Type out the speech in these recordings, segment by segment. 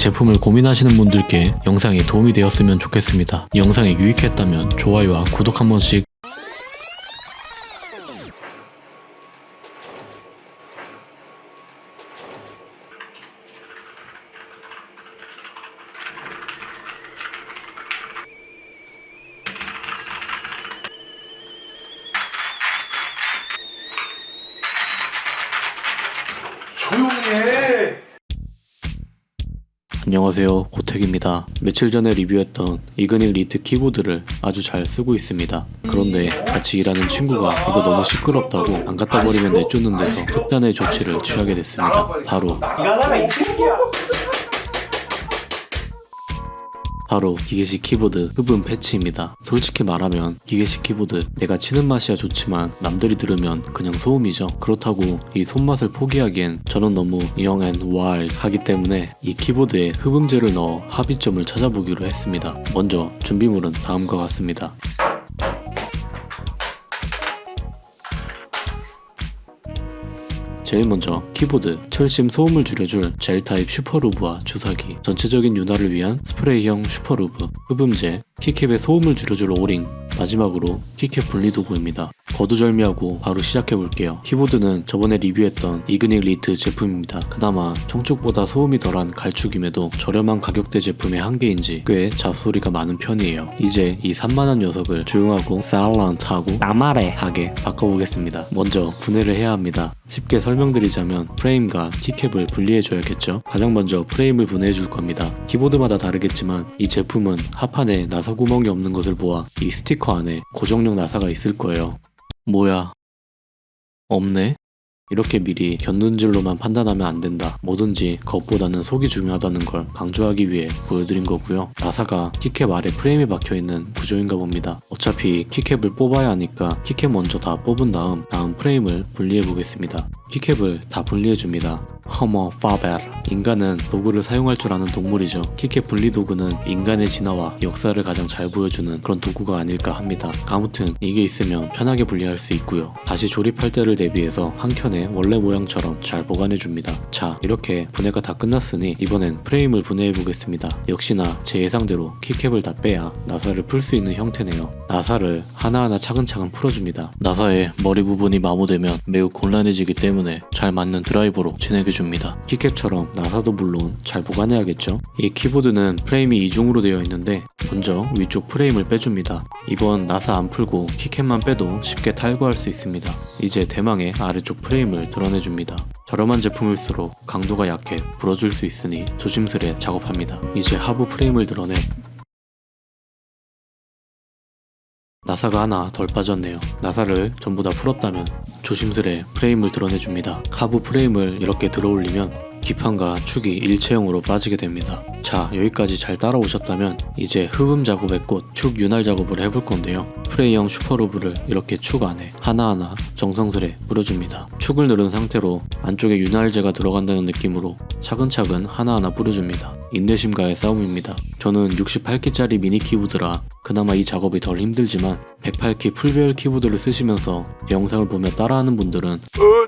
제품을 고민하시는 분들께 영상이 도움이 되었으면 좋겠습니다. 이 영상이 유익했다면 좋아요와 구독 한 번씩 안녕하세요. 고택입니다. 며칠 전에 리뷰했던 이그닉 리트 키보드를 아주 잘 쓰고 있습니다. 그런데 같이 일하는 친구가 이거 너무 시끄럽다고 안 갖다 버리면 내쫓는 데서 특단의 조치를 취하게 됐습니다. 바로 바로 기계식 키보드 흡음 패치입니다. 솔직히 말하면 기계식 키보드 내가 치는 맛이야 좋지만 남들이 들으면 그냥 소음이죠. 그렇다고 이 손맛을 포기하기엔 저는 너무 young and 하기 때문에 이 키보드에 흡음재를 넣어 합의점을 찾아보기로 했습니다. 먼저 준비물은 다음과 같습니다. 제일 먼저 키보드, 철심 소음을 줄여줄 젤 타입 슈퍼루브와 주사기, 전체적인 윤활을 위한 스프레이형 슈퍼루브, 흡음재, 키캡의 소음을 줄여줄 오링, 마지막으로 키캡 분리도구입니다. 거두절미하고 바로 시작해볼게요. 키보드는 저번에 리뷰했던 이그닉 리트 제품입니다. 그나마 청축보다 소음이 덜한 갈축임에도 저렴한 가격대 제품의 한계인지 꽤 잡소리가 많은 편이에요. 이제 이 산만한 녀석을 조용하고 사일런트하고 나말해 하게 바꿔보겠습니다. 먼저 분해를 해야 합니다. 쉽게 설명드리자면 프레임과 키캡을 분리해줘야겠죠. 가장 먼저 프레임을 분해해줄 겁니다. 키보드마다 다르겠지만 이 제품은 합판에 나사 구멍이 없는 것을 보아 이 스티커 안에 고정용 나사가 있을 거예요. 뭐야? 없네? 이렇게 미리 견눈질로만 판단하면 안 된다. 뭐든지 겉보다는 속이 중요하다는 걸 강조하기 위해 보여드린 거고요. 나사가 키캡 아래 프레임에 박혀 있는 구조인가 봅니다. 어차피 키캡을 뽑아야 하니까 키캡 먼저 다 뽑은 다음 다음 프레임을 분리해 보겠습니다. 키캡을 다 분리해 줍니다. 허머 파벨 인간은 도구를 사용할 줄 아는 동물이죠. 키캡 분리 도구는 인간의 진화와 역사를 가장 잘 보여주는 그런 도구가 아닐까 합니다. 아무튼 이게 있으면 편하게 분리할 수 있고요. 다시 조립할 때를 대비해서 한 켠에 원래 모양처럼 잘 보관해 줍니다. 자 이렇게 분해가 다 끝났으니 이번엔 프레임을 분해해 보겠습니다. 역시나 제 예상대로 키캡을 다 빼야 나사를 풀 수 있는 형태네요. 나사를 하나하나 차근차근 풀어줍니다. 나사의 머리 부분이 마모되면 매우 곤란해지기 때문에 잘 맞는 드라이버로 진행해 줍니다. 키캡처럼 나사도 물론 잘 보관해야겠죠. 이 키보드는 프레임이 이중으로 되어 있는데 먼저 위쪽 프레임을 빼줍니다. 이번 나사 안 풀고 키캡만 빼도 쉽게 탈거할 수 있습니다. 이제 대망의 아래쪽 프레임을 드러내줍니다. 저렴한 제품일수록 강도가 약해 부러질 수 있으니 조심스레 작업합니다. 이제 하부 프레임을 드러내 나사가 하나 덜 빠졌네요. 나사를 전부 다 풀었다면 조심스레 프레임을 드러내줍니다. 하부 프레임을 이렇게 들어올리면 기판과 축이 일체형으로 빠지게 됩니다. 자, 여기까지 잘 따라오셨다면 이제 흡음 작업의 꽃, 축 윤활 작업을 해볼 건데요. 프레이형 슈퍼로브를 이렇게 축 안에 하나하나 정성스레 뿌려줍니다. 축을 누른 상태로 안쪽에 윤활제가 들어간다는 느낌으로 차근차근 하나하나 뿌려줍니다. 인내심과의 싸움입니다. 저는 68키짜리 미니 키보드라 그나마 이 작업이 덜 힘들지만 108키 풀배열 키보드를 쓰시면서 영상을 보며 따라하는 분들은 어,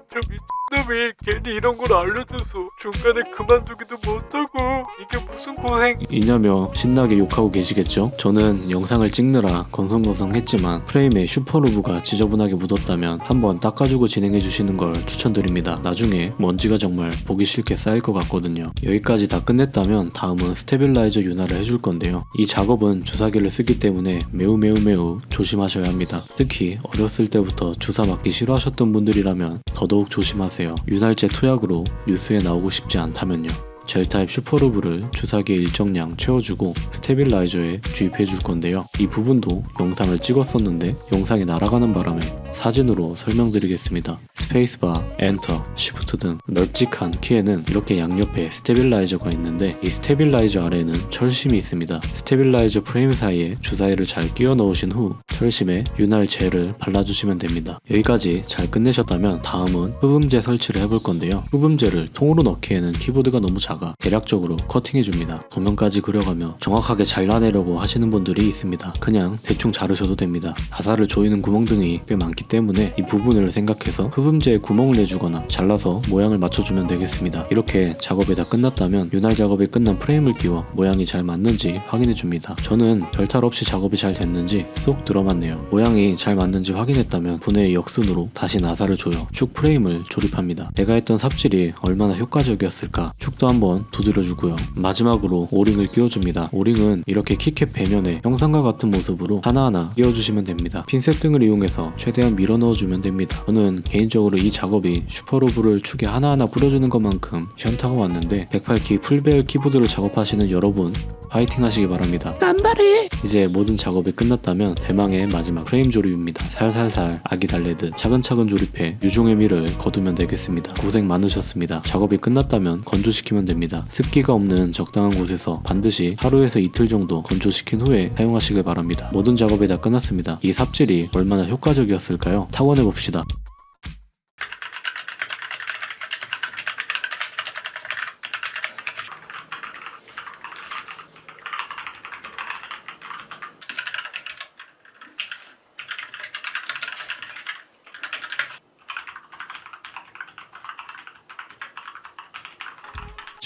저 미친놈이 괜히 이런 걸 알려줘서 중간에 그만두기도 못하고 이게 무슨 고생? 이냐며 신나게 욕하고 계시겠죠? 저는 영상을 찍느라 건성건성했지만 프레임에 슈퍼루브가 지저분하게 묻었다면 한번 닦아주고 진행해 주시는 걸 추천드립니다. 나중에 먼지가 정말 보기 싫게 쌓일 것 같거든요. 여기까지 다 끝냈다면 다음은 스테빌라이저 윤활을 해줄 건데요. 이 작업은 주사기를 쓰기 때문에 매우 매우 매우 조심하셔야 합니다. 특히 어렸을 때부터 주사 맞기 싫어하셨던 분들이라면 더더욱 조심하세요. 윤활제 투약으로 뉴스에 나오고 싶지 않다면요. 젤 타입 슈퍼루브를 주사기에 일정량 채워주고 스테빌라이저에 주입해 줄 건데요. 이 부분도 영상을 찍었었는데 영상이 날아가는 바람에 사진으로 설명드리겠습니다. 스페이스바, 엔터, 시프트 등 널찍한 키에는 이렇게 양옆에 스테빌라이저가 있는데 이 스테빌라이저 아래에는 철심이 있습니다. 스테빌라이저 프레임 사이에 주사위를 잘 끼워 넣으신 후 철심에 윤활 젤을 발라주시면 됩니다. 여기까지 잘 끝내셨다면 다음은 흡음재 설치를 해볼 건데요. 흡음재를 통으로 넣기에는 키보드가 너무 작아 대략적으로 커팅해줍니다. 도면까지 그려가며 정확하게 잘라내려고 하시는 분들이 있습니다. 그냥 대충 자르셔도 됩니다. 나사를 조이는 구멍 등이 꽤 많기 때문에 이 부분을 생각해서 흡음재에 구멍을 내주거나 잘라서 모양을 맞춰주면 되겠습니다. 이렇게 작업이 다 끝났다면 윤활 작업이 끝난 프레임을 끼워 모양이 잘 맞는지 확인해줍니다. 저는 별탈 없이 작업이 잘 됐는지 쏙 들어맞네요. 모양이 잘 맞는지 확인했다면 분해의 역순으로 다시 나사를 조여 축 프레임을 조립합니다. 제가 했던 삽질이 얼마나 효과적이었을까 축도 한번 두드려주고요. 마지막으로 오링을 끼워줍니다. 오링은 이렇게 키캡 배면에 영상과 같은 모습으로 하나하나 끼워주시면 됩니다. 핀셋 등을 이용해서 최대한 밀어 넣어주면 됩니다. 저는 개인적으로 이 작업이 슈퍼로브를 축에 하나하나 뿌려주는 것만큼 현타가 왔는데 108키 풀배열 키보드를 작업하시는 여러분 파이팅 하시기 바랍니다. 깜발해 이제 모든 작업이 끝났다면 대망의 마지막 프레임 조립입니다. 살살살 아기 달래듯 차근차근 조립해 유종의 미를 거두면 되겠습니다. 고생 많으셨습니다. 작업이 끝났다면 건조시키면 됩니다. 습기가 없는 적당한 곳에서 반드시 하루에서 이틀 정도 건조시킨 후에 사용하시길 바랍니다. 모든 작업이 다 끝났습니다. 이 삽질이 얼마나 효과적이었을까요? 타원해 봅시다.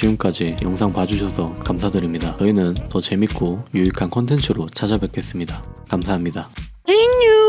지금까지 영상 봐주셔서 감사드립니다. 저희는 더 재밌고 유익한 콘텐츠로 찾아뵙겠습니다. 감사합니다. 안녕